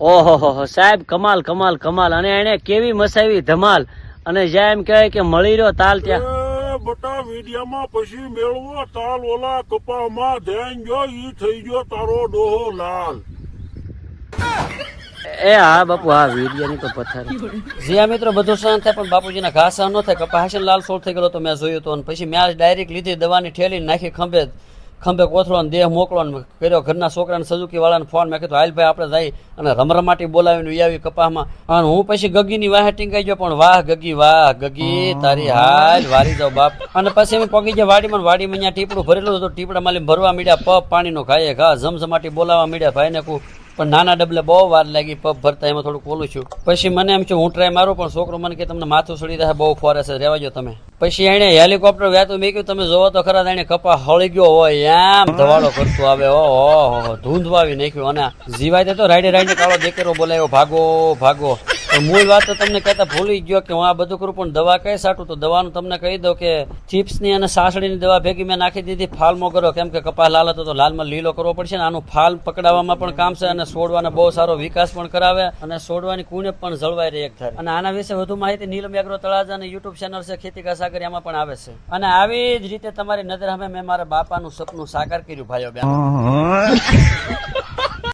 ઓહો સાહેબ કમાલ કમાલ કમાલ. અને એને કેવી મસાવી ધમાલ? અને જ્યાં એમ કહેવાય કે મળી રહ્યો તાલ ત્યાં. બટા વીડિયામાં પછી મેળવો તાલ ઓલા કપામાં ધ્યાન જો ઈ થઈ ગયો તારો ડોહો લાલ. એ હા બાપુ હા વીડિયો ની તો પથારી. જ્યાં મિત્રો બધું સહન થાય પણ બાપુજીના ઘા સહન ન થાય. કપા હાશન લાલ સોળ થઈ ગયો તો મેં જોયું તો. પછી મેં ડાયરેક્ટ લીધી દવાની ઠેલી નાખી ખંભે. ખંભે કોથળો ને દેહ મોકલો ને કર્યો. ઘરના છોકરાને સજુકી વાળાને ફોન મેં કીધું હાલ ભાઈ આપણે જઈ અને રમરમાટી બોલાવીને ઈ આવી કપામાં અને હું પછી ગગીની વાહે ટીંગાઈ ગયો પણ વાહ ગગી વાહ ગગી તારી હાલ વારી જાવ બાપ. અને પછી અમે પગી ગયા વાડીમાં વાડીમાં અહીંયા ટીપડું ભરેલું હતું ટીપડા માલી ભરવા મીડ્યા પગ પાણીનો ખાઈએ ઘા ઝમઝમાટી બોલાવા મળ્યા ભાઈને કહું પણ નાના ડબલે બહુ વાર લાગી પગ ભરતા એમાં થોડુંક ઓલું છું. પછી મને એમ છે હું ટ્રાય મારું પણ છોકરો મને કે તમને માથું સડી રહે બહુ ફોરે છે રેવા જો તમે. પછી એને હેલિકોપ્ટર વ્યાતું મેક્યું તમે જોવો તો ખરા એને કપા હળી ગયો હોય એમ. ધવાડો કરતો આવે ઓ હો ધૂંધવાવી નાખ્યું. અને જીવાય તો રાઈડે રાઈડે કાળો દેકેરો બોલાયો ભાગો ભાગો. મૂળ વાત તો તમને કહેતા ભૂલી ગયો કે હું આ બધું કરું, પણ દવા કઈ સાટું? તો દવાનું તમને કહી દઉં કે ચિપ્સની અને સાસળીની દવા ભેગી મેં નાખી દીધી ફાલમાં કરો કેમ કે કપાસ લાલ હતો તો લાલમાં લીલો કરવો પડશે ને, આનું ફાલ પકડાવવામાં પણ કામ છે અને છોડવાનો બહુ સારો વિકાસ પણ કરાવે અને છોડવાની કુણે પણ જળવાઈ રહે એક થાય અને આના વિશે વધુ માહિતી નીલમ એગ્રો તળાજા અને યુટ્યુબ ચેનલ છે ખેતી કા સાગર એમાં પણ આવે છે. અને આવી જ રીતે તમારી નજર હમે મેં મારા બાપાનું સપનું સાકાર કર્યું, ભાઈઓ બેન